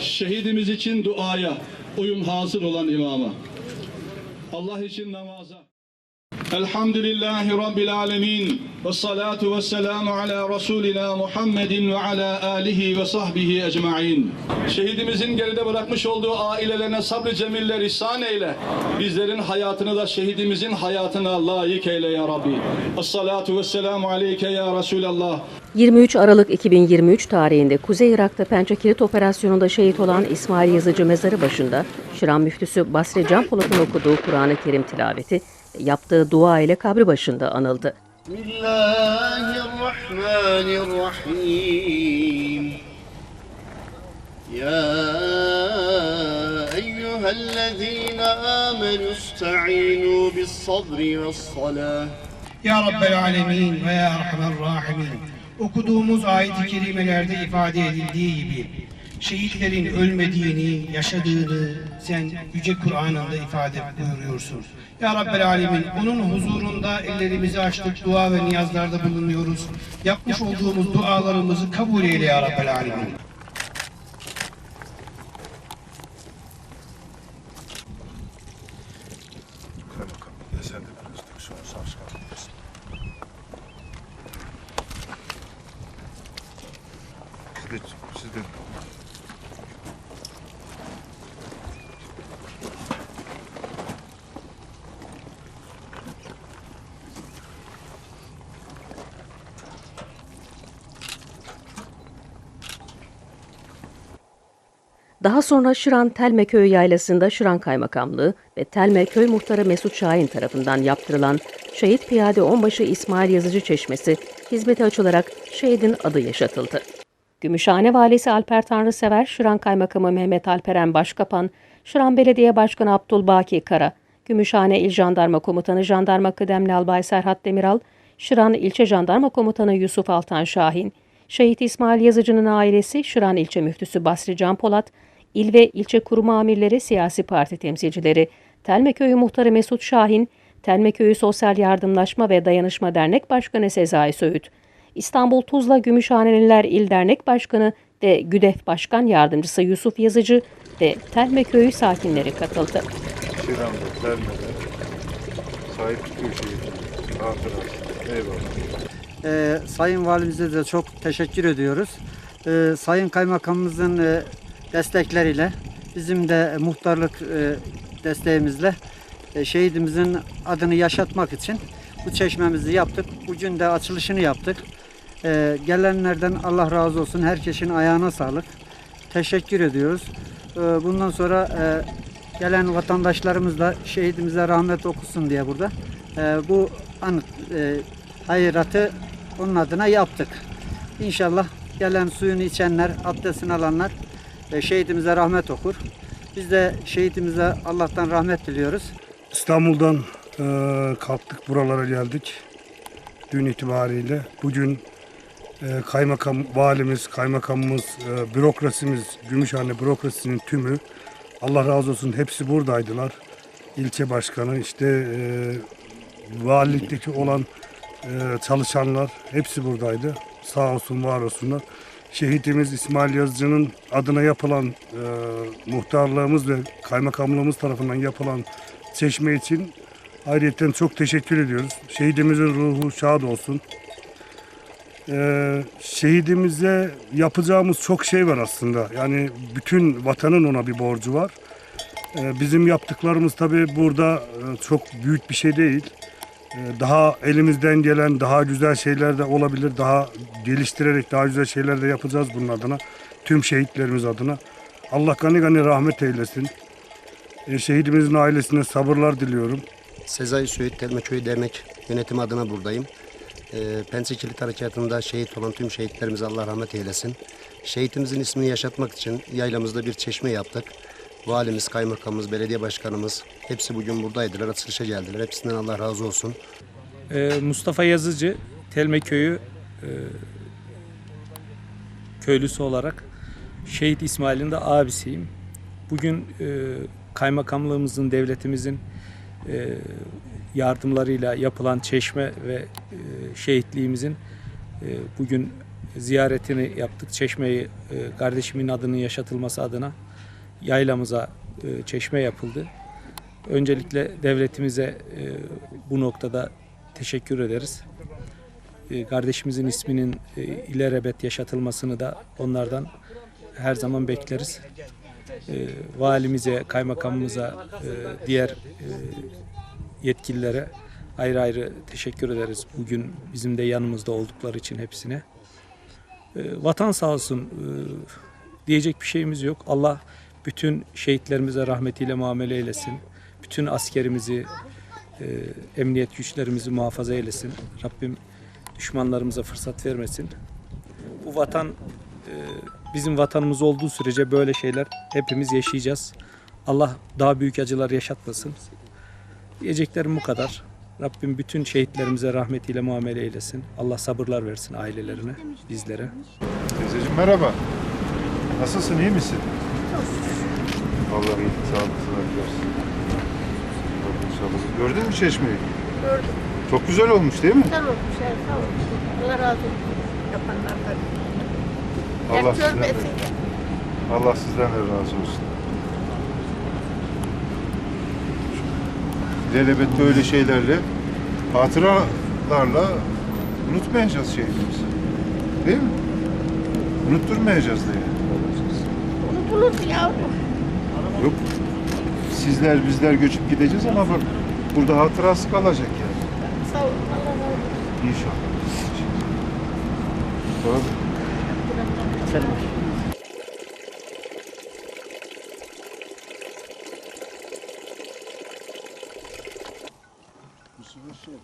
Şehidimiz için duaya, oyun hazır olan imama. Allah için namaza. Elhamdülillahi Rabbil alemin. Ve salatu ve selamu ala Resulina Muhammedin ve ala alihi ve sahbihi ecma'in. Şehidimizin geride bırakmış olduğu ailelerine sabrı cemiller ihsan eyle. Bizlerin hayatını da şehidimizin hayatına layık eyle ya Rabbi. Esselatu ve selamu aleyke ya Resulallah. 23 Aralık 2023 tarihinde Kuzey Irak'ta Pençekilit operasyonunda şehit olan İsmail Yazıcı mezarı başında Şiran müftüsü Basri Can okuduğu Kur'an-ı Kerim tilaveti ve yaptığı dua ile kabri başında anıldı. Bismillahirrahmanirrahim. Ya eyyühellezine amenü ista'inu bis sabri ve salah. Ya Rabbel Alemin ve Ya Erhamer Rahimin. Okuduğumuz ayet-i kerimelerde ifade edildiği gibi şehitlerin ölmediğini, yaşadığını sen Yüce Kur'an'ında ifade buyuruyorsun. Ya Rabbel Alemin onun huzurunda ellerimizi açtık, dua ve niyazlarda bulunuyoruz. Yapmış olduğumuz dualarımızı kabul eyle Ya Rabbel Alemin. Kaymakam, ya sen de biraz dur, sonra sağ çıkartabilirsin. Siz de, siz de Daha sonra Şıran Telme Köyü yaylasında Şıran Kaymakamlığı ve Telme Köy Muhtarı Mesut Şahin tarafından yaptırılan Şehit Piyade Onbaşı İsmail Yazıcı Çeşmesi hizmete açılarak şehidin adı yaşatıldı. Gümüşhane Valisi Alper Tanrısever, Şıran Kaymakamı Mehmet Alperen Başkapan, Şıran Belediye Başkanı Abdülbaki Kara, Gümüşhane İl Jandarma Komutanı Jandarma Kıdemli Albay Serhat Demiral, Şıran İlçe Jandarma Komutanı Yusuf Altan Şahin, Şehit İsmail Yazıcı'nın ailesi, Şıran İlçe Müftüsü Basri Can Polat, il ve ilçe kurum amirleri, siyasi parti temsilcileri, Telmeköy'ü Muhtarı Mesut Şahin, Telmeköy'ü Sosyal Yardımlaşma ve Dayanışma Dernek Başkanı Sezai Söğüt, İstanbul Tuzla Gümüşhaneliler İl Dernek Başkanı ve GÜDEF Başkan Yardımcısı Yusuf Yazıcı ve Telmeköy'ü sakinleri katıldı. Şiran'da, Terme'de sahip tutuyor. Hatıra. Eyvallah. Ee, Sayın Valimize de çok teşekkür ediyoruz. Ee, Sayın Kaymakamımızın e, destekleriyle, bizim de muhtarlık e, desteğimizle e, şehidimizin adını yaşatmak için bu çeşmemizi yaptık. Bugün de açılışını yaptık. Ee, gelenlerden Allah razı olsun. Herkesin ayağına sağlık. Teşekkür ediyoruz. Bundan sonra e, gelen vatandaşlarımız da şehidimize rahmet okusun diye burada. e, bu anıt e, hayratı onun adına yaptık. İnşallah gelen suyunu içenler, abdestini alanlar e, şehidimize rahmet okur. Biz de şehidimize Allah'tan rahmet diliyoruz. İstanbul'dan e, kalktık buralara geldik. Dün itibariyle. Bugün e, kaymakam, valimiz, kaymakamımız, e, bürokrasimiz, Gümüşhane bürokrasisinin tümü Allah razı olsun hepsi buradaydılar. İlçe başkanı, işte valilikteki olan çalışanlar hepsi buradaydı. Sağ olsun, var olsunlar. Şehitimiz İsmail Yazıcı'nın adına yapılan e, muhtarlığımız ve kaymakamlığımız tarafından yapılan çeşme için ayrıca çok teşekkür ediyoruz. Şehidimizin ruhu şad olsun. Ee, şehidimize yapacağımız çok şey var aslında. Yani bütün vatanın ona bir borcu var. Ee, bizim yaptıklarımız tabii burada e, çok büyük bir şey değil. Ee, daha elimizden gelen daha güzel şeyler de olabilir. Daha geliştirerek daha güzel şeyler de yapacağız bunun adına. Tüm şehitlerimiz adına. Allah gani gani rahmet eylesin. Ee, şehidimizin ailesine sabırlar diliyorum. Sezai Söğüt Telmeköy Dernek yönetim adına buradayım. E, Pense Kilit Harekatı'nda şehit olan tüm şehitlerimize Allah rahmet eylesin. Şehitimizin ismini yaşatmak için yaylamızda bir çeşme yaptık. Valimiz, kaymakamımız, belediye başkanımız hepsi bugün buradaydılar. Açılışa geldiler. Hepsinden Allah razı olsun. Ee, Mustafa Yazıcı, Telme Köyü e, köylüsü olarak Şehit İsmail'in de abisiyim. Bugün e, kaymakamlığımızın, devletimizin e, yardımlarıyla yapılan çeşme ve e, şehitliğimizin e, bugün ziyaretini yaptık. Çeşmeyi e, kardeşimin adının yaşatılması adına yaylamıza e, çeşme yapıldı. Öncelikle devletimize e, bu noktada teşekkür ederiz. E, Kardeşimizin isminin e, ilelebet yaşatılmasını da onlardan her zaman bekleriz. E, Valimize, kaymakamımıza, e, diğer e, yetkililere ayrı ayrı teşekkür ederiz. Bugün bizim de yanımızda oldukları için hepsine. E, Vatan sağ olsun. e, Diyecek bir şeyimiz yok. Allah bütün şehitlerimize rahmetiyle muamele eylesin. Bütün askerimizi, e, emniyet güçlerimizi muhafaza eylesin. Rabbim düşmanlarımıza fırsat vermesin. Bu vatan e, bizim vatanımız olduğu sürece böyle şeyler hepimiz yaşayacağız. Allah daha büyük acılar yaşatmasın. Diyeceklerim bu kadar. Rabbim bütün şehitlerimize rahmetiyle muamele eylesin. Allah sabırlar versin ailelerine, bizlere. Teyzeciğim merhaba. Nasılsın, iyi misin? Allah iyilik, sağlık, sıhhat versin. Gördün mü çeşmeyi? Gördüm. Çok güzel olmuş değil mi? Güzel olmuş. Evet, sağ olun. Allah razı olsun. Yapanlardan. Allah Hep sizden, görmesin. de, Allah sizden de razı olsun. İlelebette öyle şeylerle, hatıralarla unutmayacağız şehidimizi. Değil mi? Unutturmayacağız diye bulur yavrum. Yok. Sizler bizler göçüp gideceğiz ama burada hatırası kalacak yani. Sağ olun. Allah razı olsun. İnşallah. Tamam. Bu sefer şey.